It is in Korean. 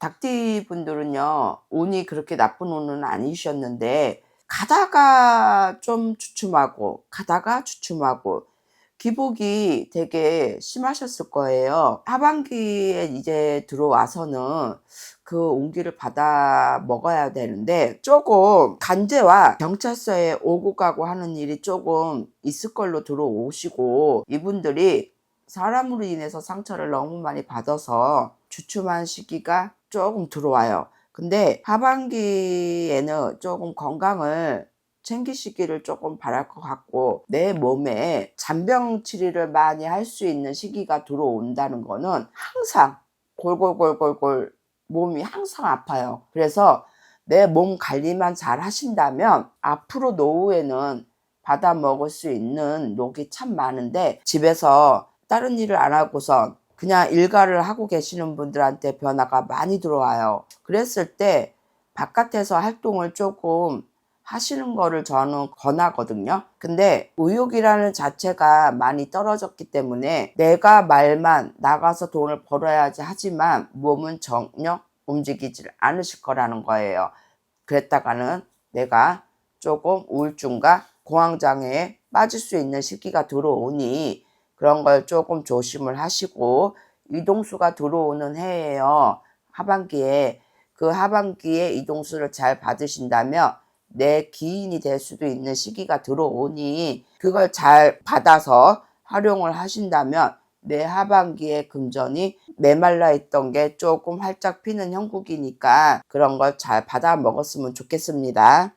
닭띠 분들은요, 운이 그렇게 나쁜 운은 아니셨는데, 가다가 좀 주춤하고, 가다가 주춤하고, 기복이 되게 심하셨을 거예요. 하반기에 이제 들어와서는 그 온기를 받아 먹어야 되는데 조금 간제와 경찰서에 오고 가고 하는 일이 조금 있을 걸로 들어오시고 이분들이 사람으로 인해서 상처를 너무 많이 받아서 주춤한 시기가 조금 들어와요. 근데 하반기에는 조금 건강을 챙기시기를 조금 바랄 것 같고 내 몸에 잔병 치료를 많이 할 수 있는 시기가 들어온다는 거는 항상 골골골골골 몸이 항상 아파요. 그래서 내 몸 관리만 잘 하신다면 앞으로 노후에는 받아 먹을 수 있는 녹이 참 많은데 집에서 다른 일을 안 하고선 그냥 일가를 하고 계시는 분들한테 변화가 많이 들어와요. 그랬을 때 바깥에서 활동을 조금 하시는 거를 저는 권하거든요. 근데 의욕이라는 자체가 많이 떨어졌기 때문에 내가 말만 나가서 돈을 벌어야지 하지만 몸은 전혀 움직이질 않으실 거라는 거예요. 그랬다가는 내가 조금 우울증과 공황장애에 빠질 수 있는 시기가 들어오니 그런 걸 조금 조심을 하시고 이동수가 들어오는 해예요. 하반기에 그 하반기에 이동수를 잘 받으신다면 내 기인이 될 수도 있는 시기가 들어오니 그걸 잘 받아서 활용을 하신다면 내 하반기에 금전이 메말라 있던 게 조금 활짝 피는 형국이니까 그런 걸 잘 받아 먹었으면 좋겠습니다.